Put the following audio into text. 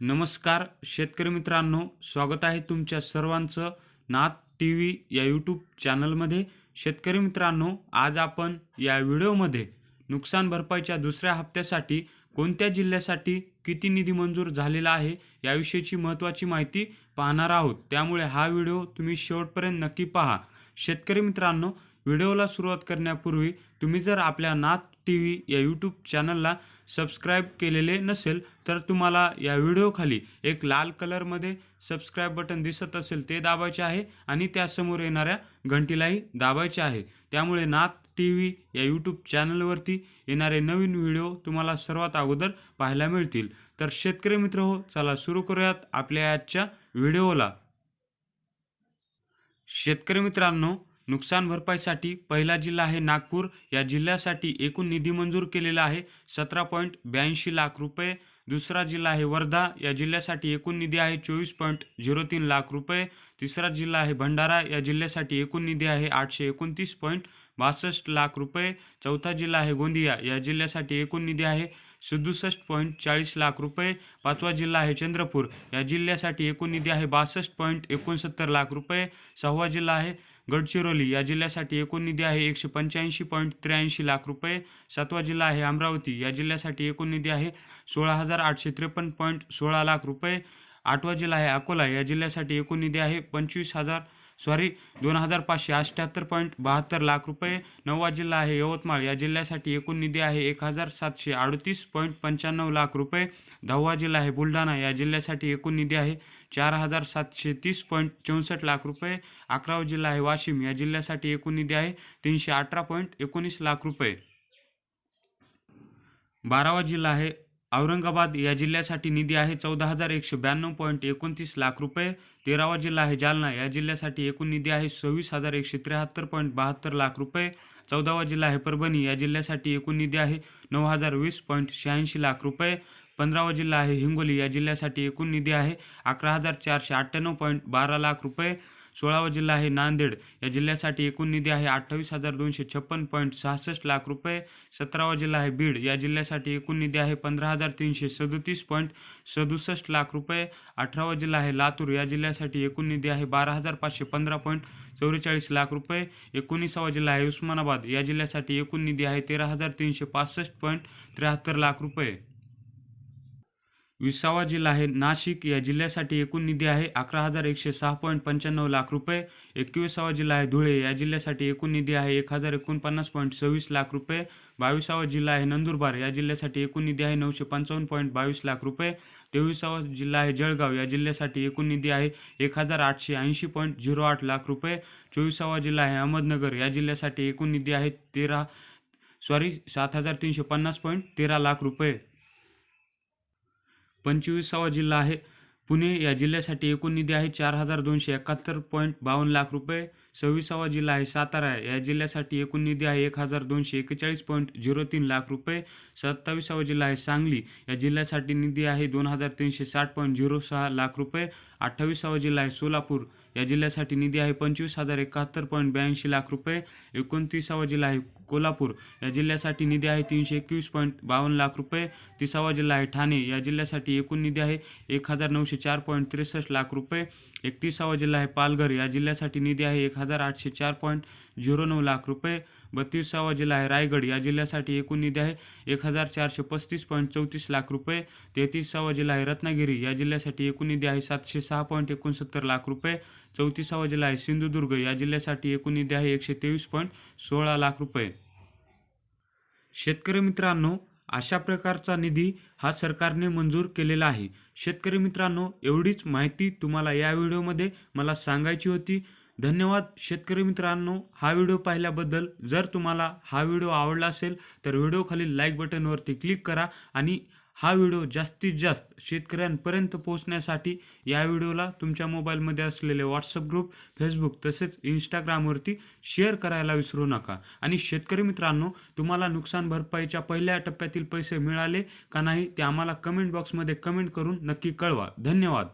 नमस्कार शेतकरी मित्रांनो स्वागत आहे तुमच्या सर्वांचं नाथ टी व्ही या यूट्यूब चॅनलमध्ये. शेतकरी मित्रांनो आज आपण या व्हिडिओमध्ये नुकसान भरपाईच्या दुसऱ्या हप्त्यासाठी कोणत्या जिल्ह्यासाठी किती निधी मंजूर झालेला आहे याविषयीची महत्त्वाची माहिती पाहणार आहोत. त्यामुळे हा व्हिडिओ तुम्ही शेवटपर्यंत नक्की पहा. शेतकरी मित्रांनो व्हिडिओला सुरुवात करण्यापूर्वी तुम्ही जर आपल्या नाथ टी व्ही या यूट्यूब चॅनलला सबस्क्राईब केलेले नसेल तर तुम्हाला या व्हिडिओखाली एक लाल कलरमध्ये सबस्क्राईब बटन दिसत असेल ते दाबायचे आहे आणि त्यासमोर येणाऱ्या घंटीलाही दाबायचे आहे. त्यामुळे नाथ टी व्ही या यूट्यूब चॅनलवरती येणारे नवीन व्हिडिओ तुम्हाला सर्वात अगोदर पाहायला मिळतील. तर शेतकरी मित्र हो चला सुरू करूयात आपल्या आजच्या व्हिडिओला शेतकरी मित्रांनो नुकसान भरपाईसाठी पहिला जिल्हा आहे नागपूर. या जिल्ह्यासाठी एकूण निधी मंजूर केलेला आहे सतरा पॉईंट ब्याऐंशी लाख रुपये. दुसरा जिल्हा आहे वर्धा. या जिल्ह्यासाठी एकूण निधी आहे चोवीस पॉईंट झिरो तीन लाख रुपये. तिसरा जिल्हा आहे भंडारा. या जिल्ह्यासाठी एकूण निधी आहे आठशे एकोणतीस पॉईंट बासष्ट लाख रुपये. चौथा जिल्हा आहे गोंदिया. या जिल्ह्यासाठी एकूण निधी आहे सदुसष्ट पॉईंट चाळीस लाख रुपये. पाचवा जिल्हा आहे चंद्रपूर. या जिल्ह्यासाठी एकूण निधी आहे बासष्ट पॉईंट एकोणसत्तर लाख रुपये. सहावा जिल्हा आहे गडचिरोली. या जिल्ह्यासाठी एकूण निधी आहे एकशे पंच्याऐंशी पॉईंट त्र्याऐंशी लाख रुपये. सातवा जिल्हा आहे अमरावती. या जिल्ह्यासाठी एकूण निधी आहे सोळा हजार आठशे त्रेपन्न पॉईंट सोळा लाख रुपये. आठवा जिल्हा आहे अकोला. या जिल्ह्यासाठी एकूण निधी आहे पंचवीस हजार सॉरी दोन हजार पाचशे अठ्ठ्याहत्तर पॉईंट बहात्तर लाख रुपये नववा जिल्हा आहे यवतमाळ. या जिल्ह्यासाठी एकूण निधी आहे एक हजार सातशे अडतीस पॉईंट पंच्याण्णव लाख रुपये. दहावा जिल्हा आहे बुलढाणा. या जिल्ह्यासाठी एकूण निधी आहे चार हजार सातशे तीस पॉईंट चौसष्ट लाख रुपये. अकरावा जिल्हा आहे वाशिम. या जिल्ह्यासाठी एकूण निधी आहे तीनशे अठरा पॉईंट एकोणीस लाख रुपये. बारावा जिल्हा आहे औरंगाबाद या जिल्ह्यासाठी निधी आहे चौदा हजार एकशे ब्याण्णव पॉईंट एकोणतीस लाख रुपये. तेरावा जिल्हा आहे जालना. या जिल्ह्यासाठी एकूण निधी आहे सव्वीस हजार एकशे त्र्याहत्तर पॉईंट बहात्तर लाख रुपये. चौदावा जिल्हा आहे परभणी. या जिल्ह्यासाठी एकूण निधी आहे नऊ हजार वीस पॉईंट शहाऐंशी लाख रुपये. पंधरावा जिल्हा आहे हिंगोली. या जिल्ह्यासाठी एकूण निधी आहे अकरा हजार चारशे अठ्ठ्याण्णव पॉईंट बारा लाख रुपये. सोळावा जिल्हा आहे नांदेड. या जिल्ह्यासाठी एकूण निधी आहे अठ्ठावीस हजार दोनशे छप्पन पॉईंट सहासष्ट लाख रुपये. सतरावा जिल्हा आहे बीड. या जिल्ह्यासाठी एकूण निधी आहे पंधरा हजार तीनशे सदोतीस पॉईंट सदुसष्ट लाख रुपये. अठरावा जिल्हा आहे लातूर. या जिल्ह्यासाठी एकूण निधी आहे बारा हजार पाचशे पंधरा पॉईंट चौवेचाळीस लाख रुपये. एकोणीसावा जिल्हा आहे उस्मानाबाद. या जिल्ह्यासाठी एकूण निधी आहे तेरा हजार तीनशे पासष्ट पॉईंट त्र्याहत्तर लाख रुपये. विसावा जिल्हा आहे. नाशिक या जिल्ह्यासाठी एकूण निधी आहे अकरा हजार एकशे सहा पॉईंट पंच्याण्णव लाख रुपये. एकविसावा जिल्हा आहे धुळे. या जिल्ह्यासाठी एकूण निधी आहे एक हजार एकोणपन्नास पॉईंट सव्वीस लाख रुपये. बावीसावा जिल्हा आहे नंदुरबार. या जिल्ह्यासाठी एकूण निधी आहे नऊशे पंचावन्न पॉईंट बावीस लाख रुपये. तेवीसावा जिल्हा आहे जळगाव. या जिल्ह्यासाठी एकूण निधी आहे एक हजार आठशे ऐंशी पॉईंट झिरो आठ लाख रुपये. चोवीसावा जिल्हा आहे अहमदनगर. या जिल्ह्यासाठी एकूण निधी आहे तेरा सॉरी सात हजार तीनशे पन्नास पॉईंट तेरा लाख रुपये. पंचवीसावा जिल्हा आहे. पुणे या जिल्ह्यासाठी एकूण निधी आहे चार हजार दोनशे एकाहत्तर पॉईंट बावन्न लाख रुपये. सव्वीसावा जिल्हा आहे सातारा. या जिल्ह्यासाठी एकूण निधी आहे एक हजार दोनशे एकेचाळीस पॉईंट झिरो तीन लाख रुपये. सत्तावीसावा जिल्हा आहे सांगली. या जिल्ह्यासाठी निधी आहे दोन हजार तीनशे साठ पॉईंट झिरो सहा लाख रुपये. अठ्ठावीसावा जिल्हा आहे सोलापूर. या जिल्ह्यासाठी निधी आहे पंचवीस हजार एकाहत्तर पॉईंट ब्याऐंशी लाख रुपये. एकोणतीसावा जिल्हा आहे कोल्हापूर. या जिल्ह्यासाठी निधी आहे तीनशे एकवीस पॉईंट बावन्न लाख रुपये. तिसावा जिल्हा आहे ठाणे. या जिल्ह्यासाठी एकूण निधी आहे एक हजार नऊशे चार पॉईंट त्रेसष्ट लाख रुपये. एकतीसावा जिल्हा आहे पालघर. या जिल्ह्यासाठी निधी आहे एक हजार आठशे चार पॉईंट झिरो नऊ लाख रुपये. बत्तीसावा जिल्हा आहे. रायगड या जिल्ह्यासाठी एकूण निधी आहे एक हजार चारशे पस्तीस पॉईंट चौतीस लाख रुपये. तेहतीसावा जिल्हा आहे रत्नागिरी. या जिल्ह्यासाठी एकूण निधी आहे सातशे सहा पॉईंट एकोणसत्तर लाख रुपये. चौतीसावा जिल्हा आहे सिंधुदुर्ग. या जिल्ह्यासाठी एकूण निधी आहे एकशे तेवीस पॉईंट सोळा लाख रुपये. शेतकरी मित्रांनो अशा प्रकारचा निधी हा सरकारने मंजूर केलेला आहे. शेतकरी मित्रांनो एवढीच माहिती तुम्हाला या व्हिडिओमध्ये मला सांगायची होती. धन्यवाद शेतकरी मित्रांनो हा व्हिडिओ पाहिल्याबद्दल जर तुम्हाला हा व्हिडिओ आवडला असेल तर व्हिडिओखालील लाईक बटनवरती क्लिक करा आणि हा व्हिडिओ जास्तीत जास्त शेतकऱ्यांपर्यंत पोहोचण्यासाठी या व्हिडिओला तुमच्या मोबाईलमध्ये असलेले व्हॉट्सअप ग्रुप फेसबुक तसेच इंस्टाग्रामवरती शेअर करायला विसरू नका. आणि शेतकरी मित्रांनो तुम्हाला नुकसान भरपाईच्या पहिल्या टप्प्यातील पैसे मिळाले का नाही ते आम्हाला कमेंट बॉक्समध्ये कमेंट करून नक्की कळवा. धन्यवाद.